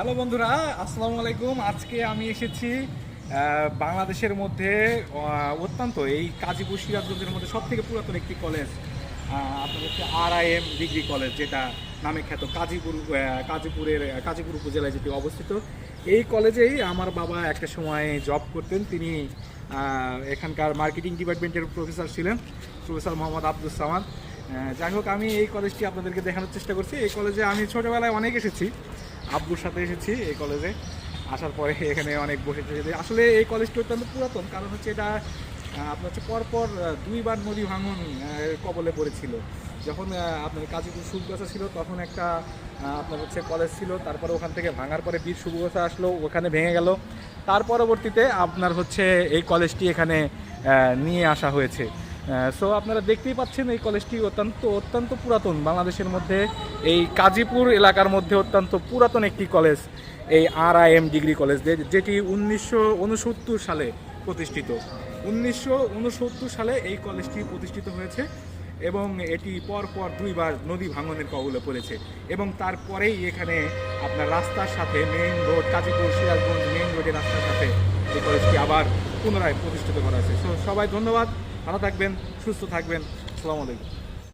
Hello বন্ধুরা আসসালামু আলাইকুম। আজকে আমি এসেছি বাংলাদেশের মধ্যে অত্যন্ত এই কাজীপুর সিরাজগঞ্জের মধ্যে সব থেকে পুরাতন একটি কলেজ আপনার হচ্ছে R I M degree college যেটা নামে খ্যাত কাজীপুর কাজীপুরের কাজীপুর উপজেলায় যেটি অবস্থিত। এই কলেজেই আমার বাবা একটা সময় জব করতেন। তিনি এখানকার মার্কেটিং ডিপার্টমেন্টের প্রফেসর ছিলেন প্রফেসর মোহাম্মদ আব্দুল আহ, যাই হোক আমি এই কলেজটি আপনাদেরকে দেখানোর চেষ্টা করছি। এই কলেজে আমি ছোটোবেলায় অনেক এসেছি। আব্বুর সাথে এসেছি এই কলেজে আসার পরে এখানে অনেক বসে থেকে আসলে এই কলেজটি অত্যন্ত পুরাতন, কারণ হচ্ছে এটা আপনার হচ্ছে পরপর দুইবার নদী ভাঙন কবলে পড়েছিল। যখন আপনার কাজীপুর সুবগাছা ছিল, তখন একটা আপনার হচ্ছে কলেজ ছিল। তারপরে ওখান থেকে ভাঙার পরে বীর সুবগাছা আসলো, ওখানে ভেঙে গেল। তার পরবর্তীতে আপনার হচ্ছে এই কলেজটি এখানে নিয়ে আসা হয়েছে। সো আপনারা দেখতেই পাচ্ছেন এই কলেজটি অত্যন্ত অত্যন্ত পুরাতন। বাংলাদেশের মধ্যে এই কাজীপুর এলাকার মধ্যে অত্যন্ত পুরাতন একটি কলেজ এই R I M degree college যেটি উনিশশো উনসত্তর সালে প্রতিষ্ঠিত। উনিশশো উনসত্তর সালে এই কলেজটি প্রতিষ্ঠিত হয়েছে। এবং এটি পরপর দুইবার নদী ভাঙনের কবলে পড়েছে। এবং তারপরেই এখানে আপনার রাস্তার সাথে main road Kazipur, Sirajganj main রোডের রাস্তার সাথে এই কলেজটি আবার পুনরায় প্রতিষ্ঠিত করা হয়েছে। সো সবাই ধন্যবাদ, ভালো থাকবেন, সুস্থ থাকবেন, আসসালামু আলাইকুম।